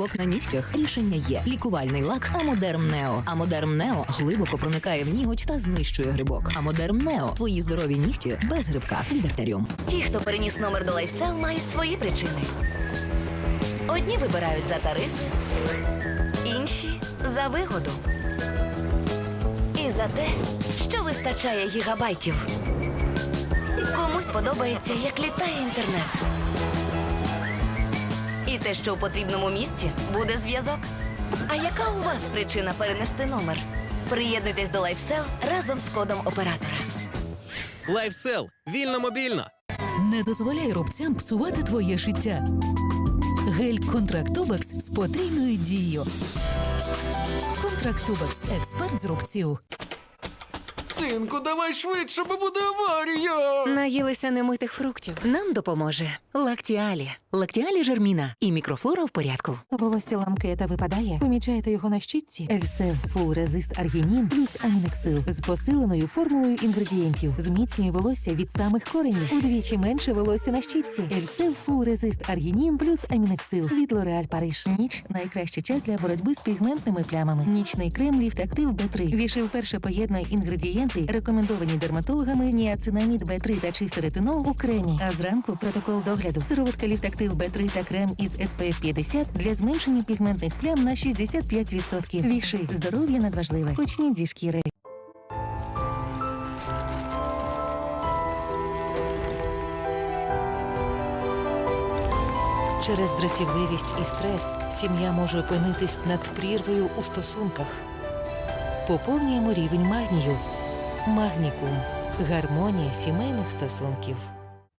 грибок на нігтях? Рішення є. Лікувальний лак Амодерм Нео. Амодерм Нео глибоко проникає в ніготь та знищує грибок. Амодерм Нео. Твої здорові нігті без грибка. Від артеріум. Ті, хто переніс номер до лайфсел, мають свої причини. Одні вибирають за тариф, інші за вигоду. І за те, що вистачає гігабайтів. Комусь подобається, як літає інтернет. І те, що у потрібному місці буде зв'язок. А яка у вас причина перенести номер? Приєднуйтесь до лайфсел разом з кодом оператора. Лайфсел. Вільно мобільно. Не дозволяй рубцям псувати твоє життя. Гель Контрактубекс з потрійною дією. Контрактубекс експерт з рубців. Синку, давай швидше, бо буде аварія. Наїлися немитих фруктів. Нам допоможе. Лактіалі. Лактіалі жерміна. І мікрофлора в порядку. Волосся ламке та випадає. Помічаєте його на щітці? Ельсев Фул Резист Аргінін плюс Амінексил з посиленою формулою інгредієнтів. Зміцнює волосся від самих коренів. Удвічі менше волосся на щітці. Ельсев Фул Резист Аргінін плюс Амінексил від Лореаль Париж. Ніч найкращий час для боротьби з пігментними плямами. Нічний крем Ліфт Актив Б3. Віши вперше поєднує інгредієнти, рекомендовані дерматологами ніацинамід Б3 та чистий ретинол у кремі. А зранку протокол догляду. Сироватка Ліфт Актив Б3 та крем із SPF 50 для зменшення пігментних плям на 65%. Віши здоров'я надважливе. Почніть зі шкіри. Через дратівливість і стрес сім'я може опинитись над прірвою у стосунках. Поповнюємо рівень магнію. Магнікум. Гармонія сімейних стосунків.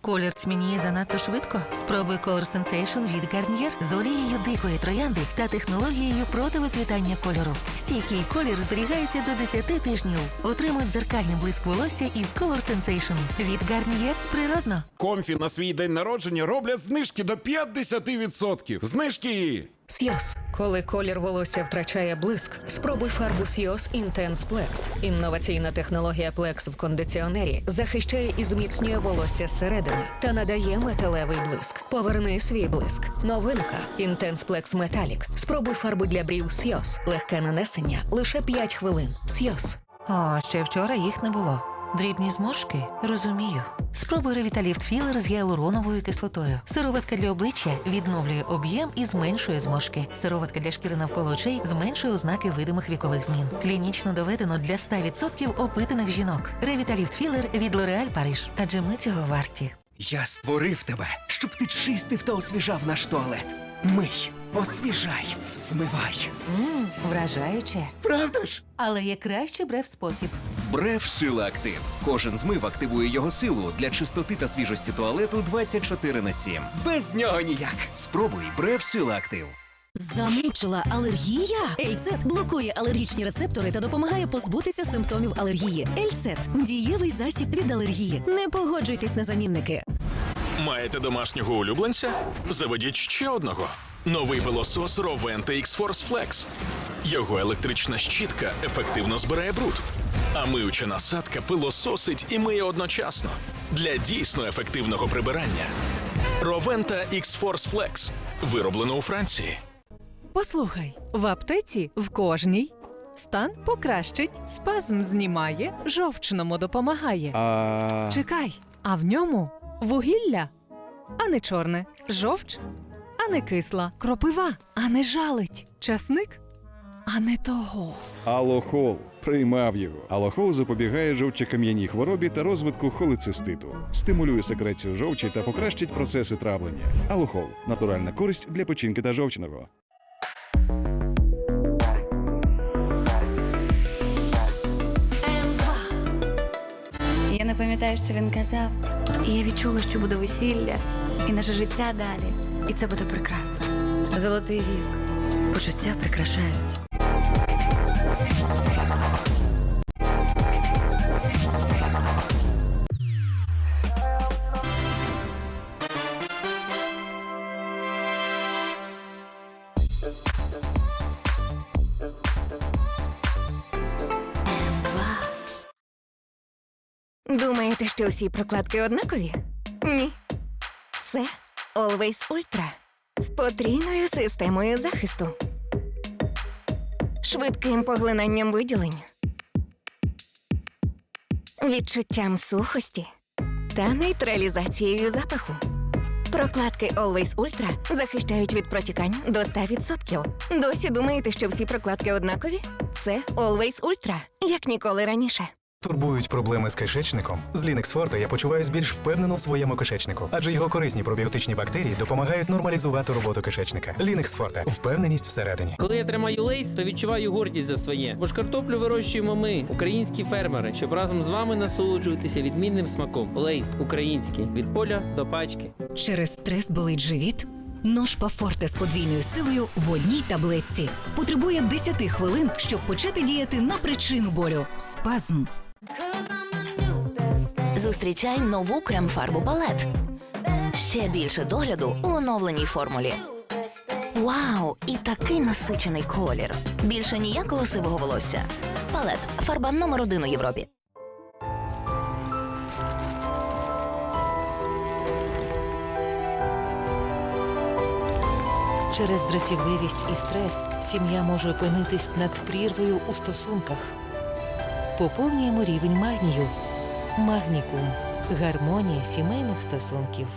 Колір цмініє занадто швидко. Спробуй Color Sensation від Garnier з олією дикої троянди та технологією противицвітання кольору. Стійкий колір зберігається до 10 тижнів. Отримуй дзеркальний блиск волосся із Color Sensation від Garnier природно. Комфі на свій день народження роблять знижки до 50%. Знижки! Сйоз. Коли колір волосся втрачає блиск, спробуй фарбу Сйоз Intense Plex. Інноваційна технологія Plex в кондиціонері захищає і зміцнює волосся зсередини та надає металевий блиск. Поверни свій блиск. Новинка Intense Plex Metallic. Спробуй фарбу для брів Сйоз. Легке нанесення лише 5 хвилин. Сйоз. О, ще вчора їх не було. Дрібні зморшки? Розумію. Спробуй ревіталіфт філер з гіалуроновою кислотою. Сироватка для обличчя відновлює об'єм і зменшує зморшки. Сироватка для шкіри навколо очей зменшує ознаки видимих вікових змін. Клінічно доведено для 100% опитаних жінок. Ревіталіфт філер від L'Oréal Париж. Адже ми цього варті. Я створив тебе, щоб ти чистив та освіжав наш туалет. Мий, освіжай, змивай. Мм, вражаюче. Правда ж? Але є краще брев спосіб. Бреф Сила Актив. Кожен змив активує його силу для чистоти та свіжості туалету 24 на 7. Без нього ніяк. Спробуй Бреф Сила Актив. Замучила алергія? Ельцет блокує алергічні рецептори та допомагає позбутися симптомів алергії. Ельцет дієвий засіб від алергії. Не погоджуйтесь на замінники. Маєте домашнього улюбленця? Заведіть ще одного. Новий пилосос Roventa X-Force Flex. Його електрична щітка ефективно збирає бруд. А миюча насадка пилососить і миє одночасно. Для дійсно ефективного прибирання. Roventa X-Force Flex. Вироблено у Франції. Послухай, в аптеці в кожній стан покращить, спазм знімає, жовчному допомагає. А... Чекай, а в ньому вугілля, а не чорне, жовч, а не кисла, кропива, а не жалить, часник, а не того. Алохол приймав його. Алохол запобігає жовчокам'яній хворобі та розвитку холециститу, стимулює секрецію жовчі та покращить процеси травлення. Алохол натуральна користь для печінки та жовчного. Я не пам'ятаю, що він казав. І я відчула, що буде весілля, і наше життя далі. І це буде прекрасно. Золотий вік. Почуття прикрашають. Думаєте, що всі прокладки однакові? Ні. Це Always Ultra. з потрійною системою захисту, швидким поглинанням виділень, відчуттям сухості та нейтралізацією запаху. Прокладки Always Ultra захищають від протікань до 100%. Досі думаєте, що всі прокладки однакові? Це Always Ultra, як ніколи раніше. Турбують проблеми з кишечником. З Linux Forte я почуваюсь більш впевнено в своєму кишечнику, адже його корисні пробіотичні бактерії допомагають нормалізувати роботу кишечника. Linux Forte – впевненість всередині. Коли я тримаю лейс, то відчуваю гордість за своє. Бо ж картоплю вирощуємо ми, українські фермери, щоб разом з вами насолоджуватися відмінним смаком. Лейс український від поля до пачки. Через стрес болить живіт? Ножпа Форте з подвійною силою в одній таблетці. Потребує 10 хвилин, щоб почати діяти на причину болю спазм. Зустрічай нову крем-фарбу палет. Ще більше догляду у оновленій формулі. Вау! І такий насичений колір. Більше ніякого сивого волосся. Палет фарба номер один у Європі. Через дратівливість і стрес сім'я може опинитись над прірвою у стосунках. Поповнюємо рівень магнію. Магнікум гармонія сімейних стосунків.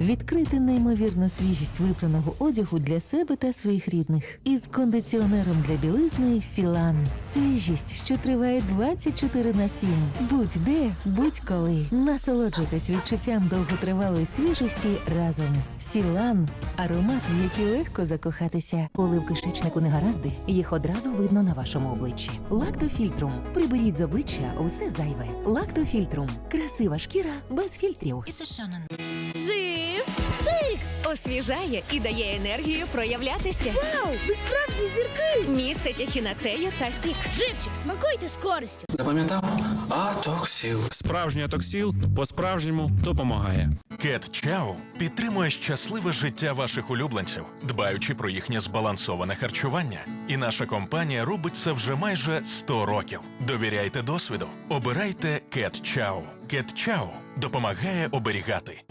Відкрити неймовірну свіжість випраного одягу для себе та своїх рідних із кондиціонером для білизни Сілан. Свіжість, що триває 24 на 7. Будь-де, будь-коли. Насолоджуйтесь відчуттям довготривалої свіжості разом. Сілан аромат, в який легко закохатися. Коли в кишечнику негаразди, їх одразу видно на вашому обличчі. Лактофільтрум. Приберіть з обличчя усе зайве. Лактофільтрум. Красива шкіра без фільтрів. Жив! Освіжає і дає енергію проявлятися. Вау! Ви справжні зірки! Містить ехінацею та сік. Живчик, смакуйте з користю. Запам'ятав? Атоксіл. Справжній атоксіл по-справжньому допомагає. Кет Чау підтримує щасливе життя ваших улюбленців, дбаючи про їхнє збалансоване харчування. І наша компанія робить це вже майже 100 років. Довіряйте досвіду. Обирайте Кет Чау. Кет Чау допомагає оберігати.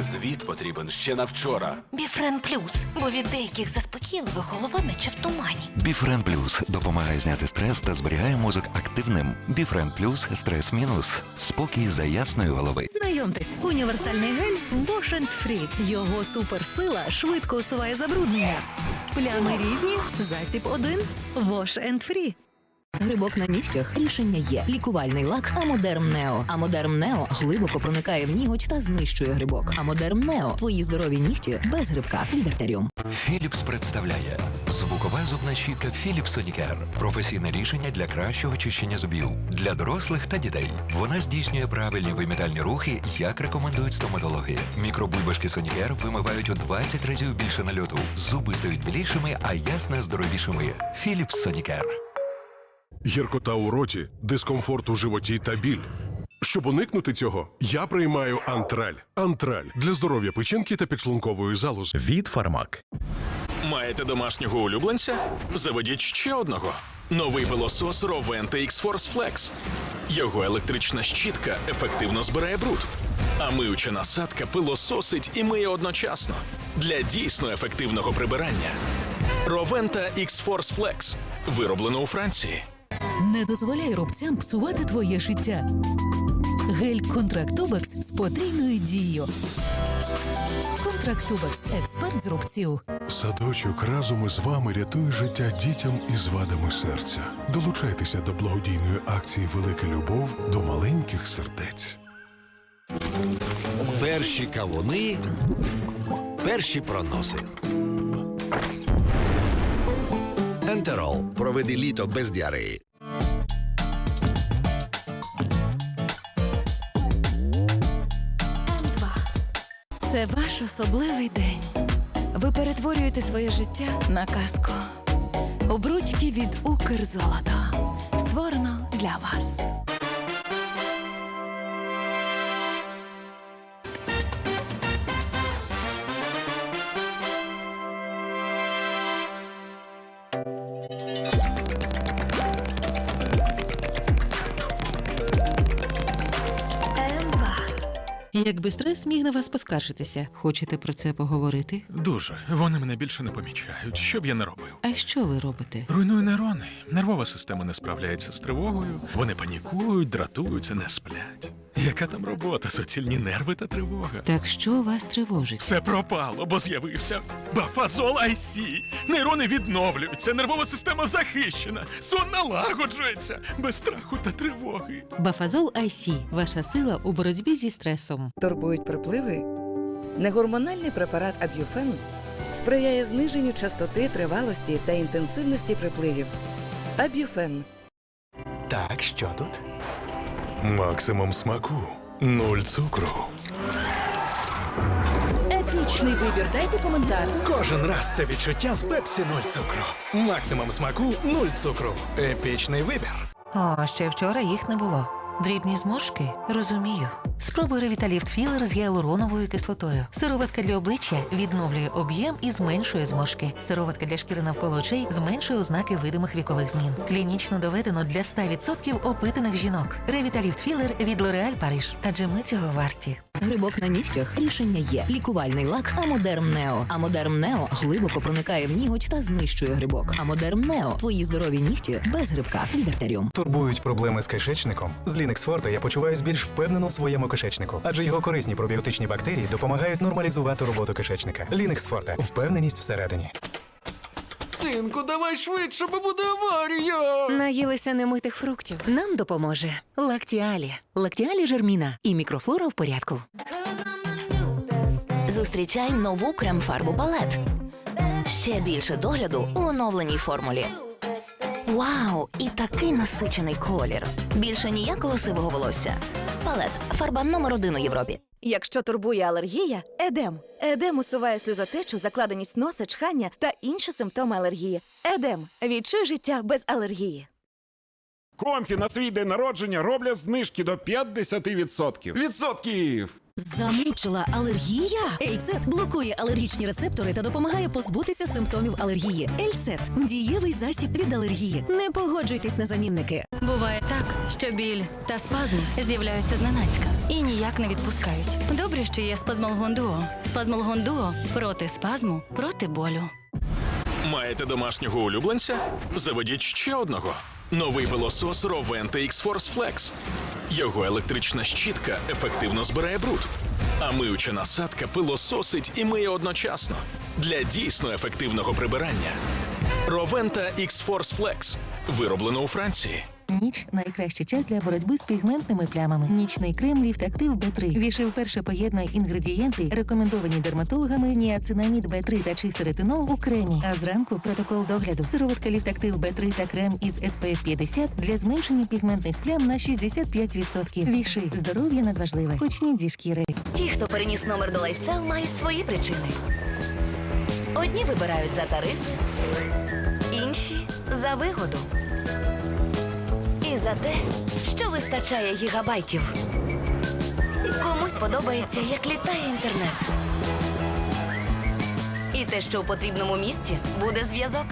Звіт потрібен ще на вчора. Біфрен плюс, бо від деяких заспокійливих голова наче в тумані. Біфрен Плюс допомагає зняти стрес та зберігає мозок активним. Біфрен Плюс стрес мінус. Спокій за ясної голови. Знайомтесь, універсальний гель Wash and Free. Його суперсила швидко усуває забруднення. Плями різні, засіб один Wash and Free. Грибок на нігтях рішення є. Лікувальний лак Амодерм Нео. Амодерм Нео глибоко проникає в ніготь та знищує грибок. Амодерм Нео. Твої здорові нігті без грибка. Від артеріум. Філіпс представляє звукова зубна щітка Philips Sonicare. Професійне рішення для кращого чищення зубів для дорослих та дітей. Вона здійснює правильні вимітальні рухи, як рекомендують стоматологи. Мікробульбашки Sonicare вимивають у 20 разів більше нальоту. Зуби стають білішими, а ясна здоровішими. Philips Sonicare. Гіркота у роті, дискомфорт у животі та біль. Щоб уникнути цього, я приймаю антраль. Антраль для здоров'я печінки та підшлункової залози. Від Фармак. Маєте домашнього улюбленця? Заведіть ще одного. Новий пилосос Rovente X-Force Flex. Його електрична щітка ефективно збирає бруд. А миюча насадка пилососить і миє одночасно. Для дійсно ефективного прибирання. Roventa X-Force Flex. Вироблено у Франції. Не дозволяй рубцям псувати твоє життя. Гель Контрактубекс з потрійною дією. Контрактубекс експерт з рубців. Садочок разом із вами рятує життя дітям із вадами серця. Долучайтеся до благодійної акції Велика любов до маленьких сердець. Перші кавуни, перші проноси. Ентерол. Проведи літо без діареї. Це ваш особливий день. Ви перетворюєте своє життя на казку. Обручки від Укрзолото. Створено для вас. Якби стрес міг на вас поскаржитися, хочете про це поговорити? Дуже. Вони мене більше не помічають. Що б я не робив? А що ви робите? Руйную нейрони. Нервова система не справляється з тривогою. Вони панікують, дратуються, не сплять. Яка там робота, суцільні нерви та тривога? Так що вас тривожить? Все пропало, бо з'явився бафазол IC. Нейрони відновлюються, нервова система захищена, сон налагоджується без страху та тривоги. Бафазол IC – ваша сила у боротьбі зі стресом. Турбують припливи? Негормональний препарат Аб'юфен сприяє зниженню частоти, тривалості та інтенсивності припливів. Аб'юфен Так, що тут? Максимум смаку. Нуль цукру. Епічний вибір. Дайте коментар. Кожен раз це відчуття з Пепсі нуль цукру. Максимум смаку нуль цукру. Епічний вибір. О, ще вчора їх не було. Дрібні зморшки? Розумію. Спробуй ревіталіфт філер з гіалуроновою кислотою. Сироватка для обличчя відновлює об'єм і зменшує зморшки. Сироватка для шкіри навколо очей зменшує ознаки видимих вікових змін. Клінічно доведено для 100% опитаних жінок. Ревіталіфт філер від L'Oréal Париж. Адже ми цього варті. Грибок на нігтях рішення є. Лікувальний лак Амодерм Нео. Амодерм Нео глибоко проникає в ніготь та знищує грибок. Амодерм Нео твої здорові нігті без грибка. Від артеріум. Турбують проблеми з кишечником. З Linux Forte я почуваюсь більш впевнено в своєму кишечнику, адже його корисні пробіотичні бактерії допомагають нормалізувати роботу кишечника. Linux Forte. впевненість всередині. Синку, давай швидше, бо буде аварія. Наїлися немитих фруктів. Нам допоможе Лактіалі. Лактіалі Жерміна і мікрофлора в порядку. Зустрічай нову крем-фарбу палет. Ще більше догляду у оновленій формулі. Вау! І такий насичений колір. Більше ніякого сивого волосся. Палет фарба номер один у Європі. Якщо турбує алергія, едем. Едем усуває сльозотечу, закладеність носа, чхання та інші симптоми алергії. Едем. Відчуй життя без алергії. Комфі на свій день народження роблять знижки до 50%. Відсотків! Замучила алергія? Ельцет блокує алергічні рецептори та допомагає позбутися симптомів алергії. Ельцет дієвий засіб від алергії. Не погоджуйтесь на замінники. Буває так, що біль та спазм з'являються зненацька і ніяк не відпускають. Добре, що є спазмолгон дуо. Спазмолгон дуо проти спазму, проти болю. Маєте домашнього улюбленця? Заведіть ще одного. Новий пилосос Rovente X-Force Flex. Його електрична щітка ефективно збирає бруд. А миюча насадка пилососить і миє одночасно. Для дійсно ефективного прибирання. Roventa X-Force Flex. Вироблено у Франції. Ніч найкращий час для боротьби з пігментними плямами. Нічний крем Ліфт Актив Б3. Віши вперше поєднує інгредієнти, рекомендовані дерматологами ніацинамід Б3 та чистий ретинол у кремі. А зранку протокол догляду. Сироватка Ліфт Актив Б3 та крем із SPF 50 для зменшення пігментних плям на 65%. Віши здоров'я надважливе. Почніть зі шкіри. Ті, хто переніс номер до LifeSell, мають свої причини. Одні вибирають за тариф, інші за вигоду. За те, що вистачає гігабайтів. Комусь подобається, як літає інтернет. І те, що у потрібному місці буде зв'язок.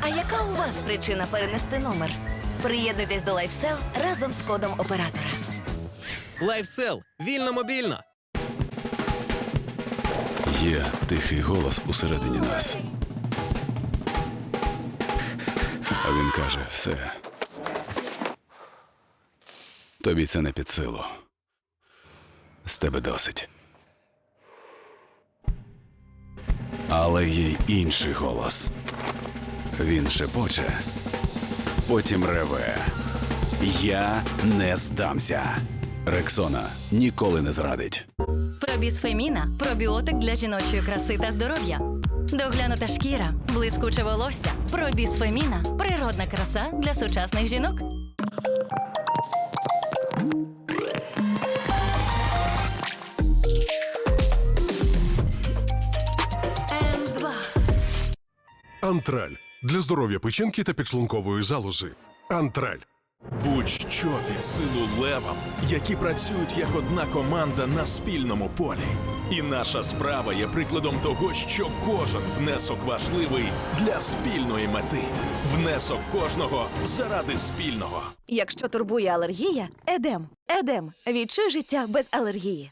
А яка у вас причина перенести номер? Приєднуйтесь до LifeSell разом з кодом оператора. Лайфсел. Вільно мобільно. Є тихий голос усередині нас. А він каже: все. Тобі це не під силу. З тебе досить. Але є інший голос. Він шепоче, потім реве. Я не здамся. Рексона ніколи не зрадить. Пробіз Феміна пробіотик для жіночої краси та здоров'я. Доглянута шкіра, блискуче волосся. Пробіз Феміна природна краса для сучасних жінок. Антраль для здоров'я печінки та підшлункової залози. Антраль. Будь-що під силу левам, які працюють як одна команда на спільному полі. І наша справа є прикладом того, що кожен внесок важливий для спільної мети. Внесок кожного заради спільного. Якщо турбує алергія, едем. Едем. Відчуй життя без алергії.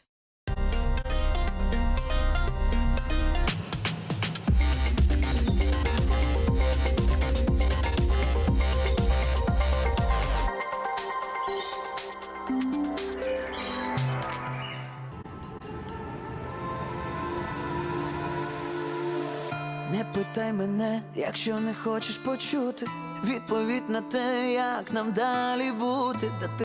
Не питай мене, якщо не хочеш почути відповідь на те, як нам далі бути.